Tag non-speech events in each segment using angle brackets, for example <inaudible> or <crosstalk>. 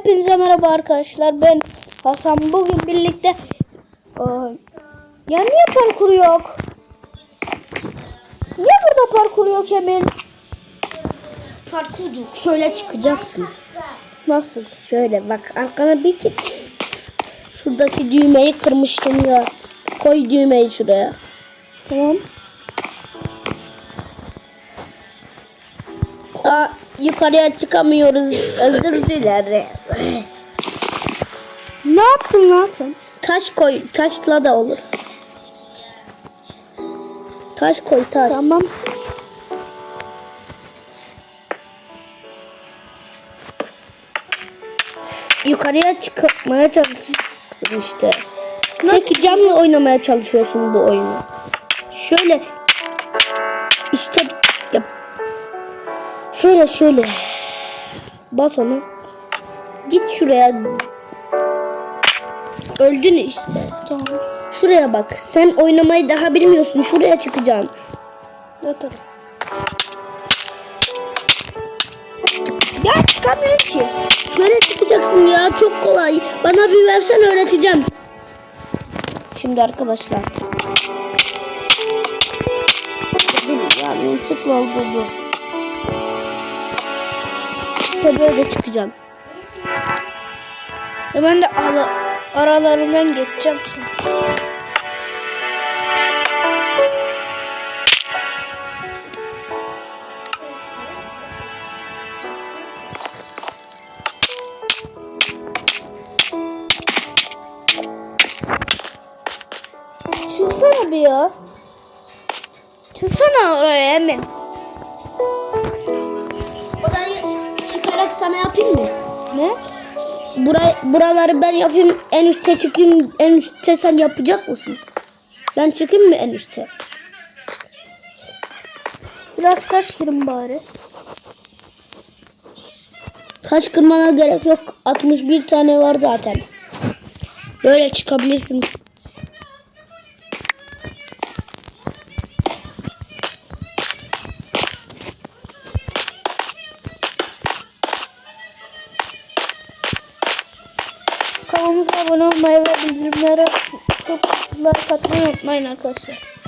Hepinize merhaba arkadaşlar. Ben Hasan. Bugün birlikte Aa, ya niye parkur yok? Niye burada parkur yok Emin? Parkurcu şöyle çıkacaksın. Nasıl? Şöyle bak arkana bir git. Şuradaki düğmeyi kırmıştım ya. Koy düğmeyi şuraya. Tamam. Aa, yukarıya çıkamıyoruz. Özür dilerim. Ne yaptın lan sen? Taş koy. Taşla da olur. Taş koy taş. Tamam. Yukarıya çıkmaya çalışıyorsun işte. Tek canlı oynamaya çalışıyorsun bu oyunu. Şöyle işte. Şöyle şöyle. Bas onu. Git şuraya. Öldün işte. Tamam. Şuraya bak. Sen oynamayı daha bilmiyorsun. Şuraya çıkacaksın. Yatarım. Ya çıkamıyorum ki. Şöyle çıkacaksın ya. Çok kolay. Bana bir versen öğreteceğim. Şimdi arkadaşlar. Dur yanlışlıkla oldu bu. İşte böyle çıkacaksın. Ya ben de ara, aralarından geçeceğim sonra. Çıksana bir ya. Çıksana oraya hemen. Orayı çıkarak sana yapayım mı? Ne? Burayı, buraları ben yapayım. En üste çıkayım. En üste sen yapacak mısın? Ben çıkayım mı en üste? Biraz taş girin bari. Kaç kırmana gerek yok. 61 tane var zaten. Böyle çıkabilirsin. Like atmayı unutmayın arkadaşlar.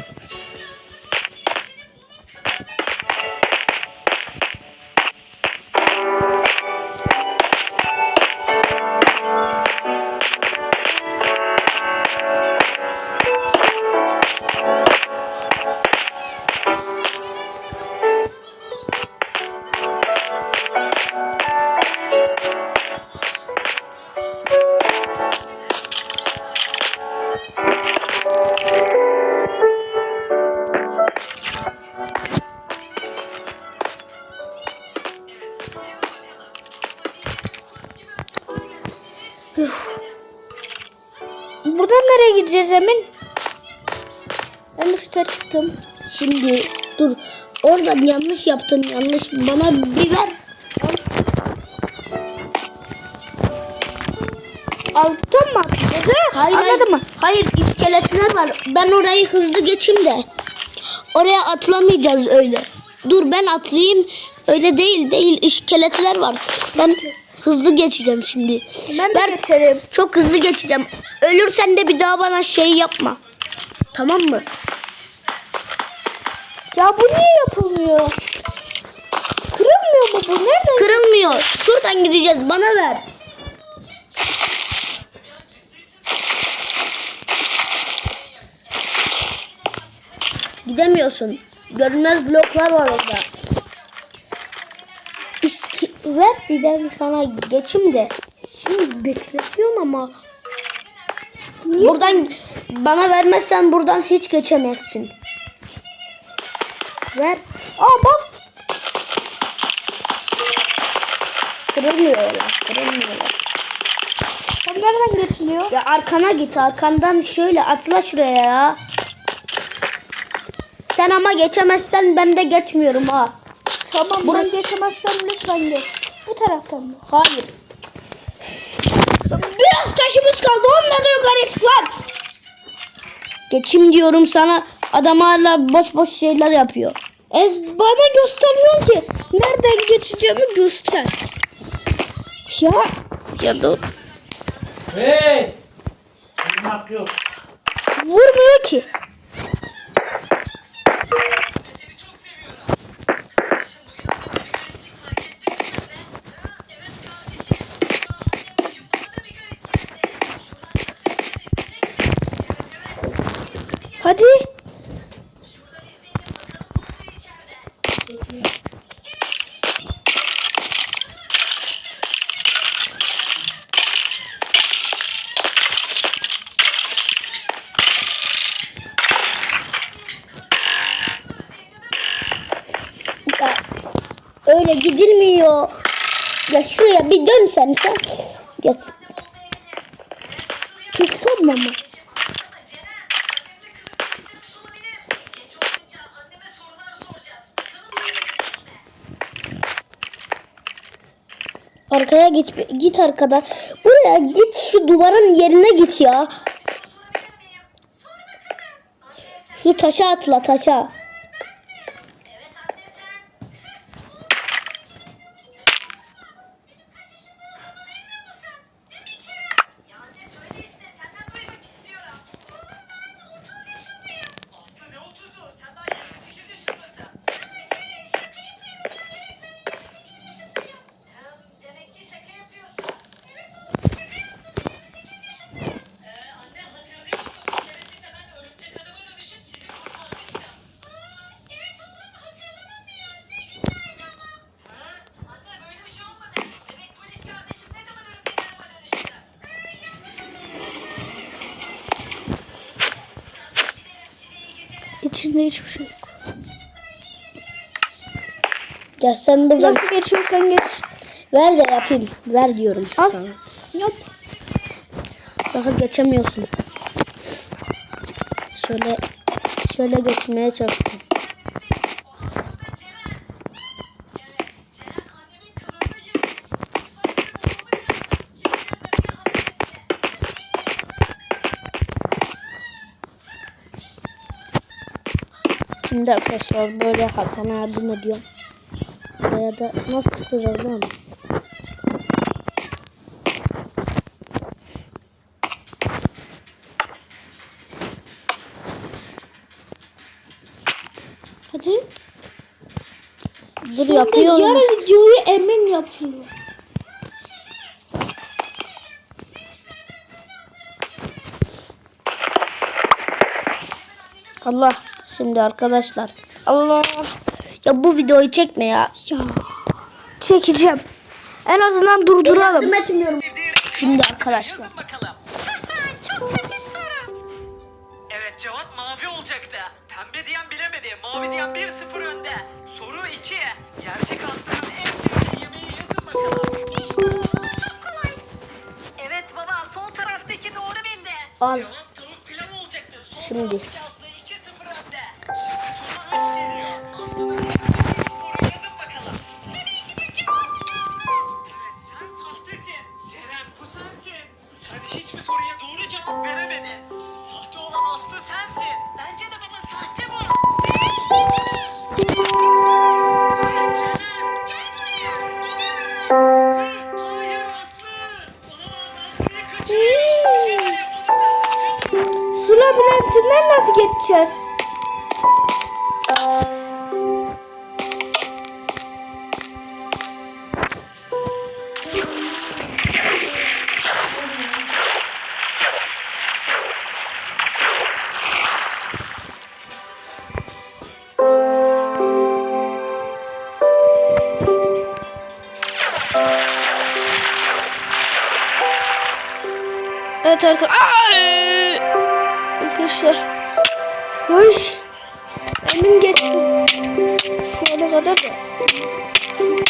Buradan nereye gideceğiz Emin? Ben üstte çıktım. Şimdi dur. Oradan yanlış yaptın. Yanlış. Bana bir ver. Alttan mı atlayacağız ha? Hayır, Anladın hayır. mı? Hayır iskeletler var. Ben orayı hızlı geçeyim de. Oraya atlamayacağız öyle. Dur ben atlayayım. Öyle değil değil. İskeletler var. Ben hızlı geçeceğim şimdi. Ben de geçerim. Çok hızlı geçeceğim. Ölürsen de bir daha bana şey yapma. Tamam mı? Ya bu niye yapılmıyor? Kırılmıyor mu bu? Nereden? Kırılmıyor. Şuradan gideceğiz. Bana ver. Gidemiyorsun. Görünmez bloklar var orada. Ver bir ben sana geçeyim de. Şimdi bekletiyorsun ama. Buradan bana vermezsen buradan hiç geçemezsin. Ver. Aa bak. Kırılmıyorlar. Kırılmıyorlar. Tam nereden geçiliyor? Ya arkana git arkandan şöyle atla şuraya ya. Sen ama geçemezsen ben de geçmiyorum ha. Tamam Bur- ben geçemezsem lütfen geç. Bu taraftan mı? Hayır. Biraz taşımız kaldı. Onunla da yukarı çık lan. Geçim diyorum sana. Adam hala boş boş şeyler yapıyor. Ez bana göstermiyor ki. Nereden geçeceğimi göster. Ya istiyordum. Hey! Vurmak yok. Vurmuyor ki. Hadi. Ya, öyle gidilmiyor. Ya şuraya bir dön sen. Ya, Pis sorma mı? arkaya git git arkada. Buraya git şu duvarın yerine git ya. Şu taşa atla taşa. İçinde hiçbir şey yok. Ya sen buradan Nasıl geçiyorsan geç. ver de yapayım. Ver diyorum Al. sana. Yap. Daha geçemiyorsun. Şöyle şöyle geçmeye çalıştım. Şimdi arkadaşlar böyle Hasan'a yardım ediyorum. Buraya da nasıl çıkacağız lan? Hadi. Dur Şimdi yarın videoyu Emin yapıyor. Allah şimdi arkadaşlar. Allah. Ya bu videoyu çekme ya. Ya. Çekeceğim. En azından durduralım. etmiyorum. Şimdi arkadaşlar. <laughs> Evet cevap mavi olacaktı. Pembe diyen bilemedi. Mavi diyen 1-0 önde. Soru 2. Gerçek Aslı'nın en sevdiği yemeği yazın bakalım. İşte bu çok kolay. Evet baba sol taraftaki doğru bildi. Al. Cevap tavuk pilav olacaktı. Sol Şimdi. taraftaki Aslı Su labirentinden nasıl geçeceğiz? Evet arkadaşlar. Arkadaşlar. Hoş. Emin geçti. Şöyle kadar da.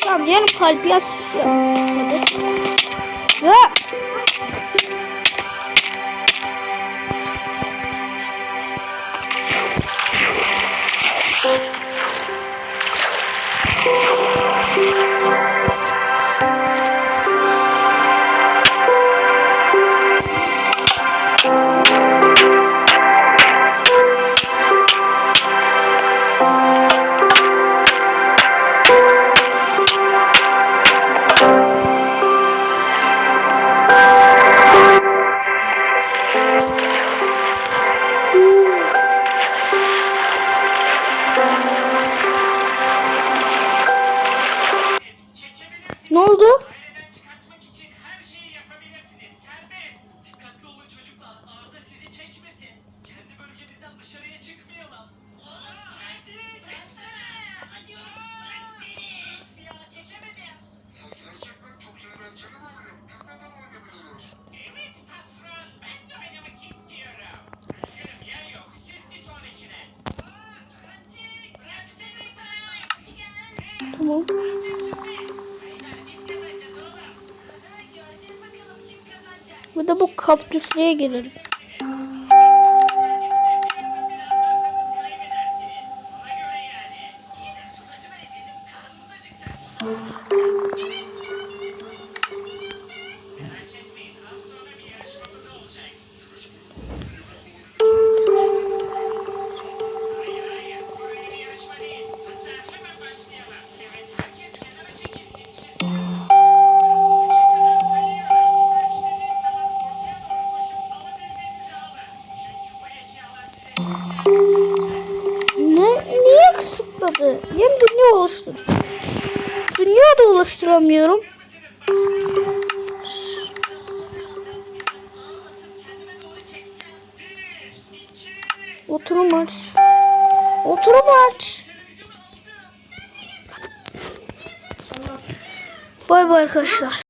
Tamam yarım kalp yaz. Ya. Ya. bu? Bu da bu kaptüslüğe gelelim. oluştu. Yeni dünya oluştur. Dünya da oluşturamıyorum. Oturum aç. Oturum aç. Bay bay arkadaşlar.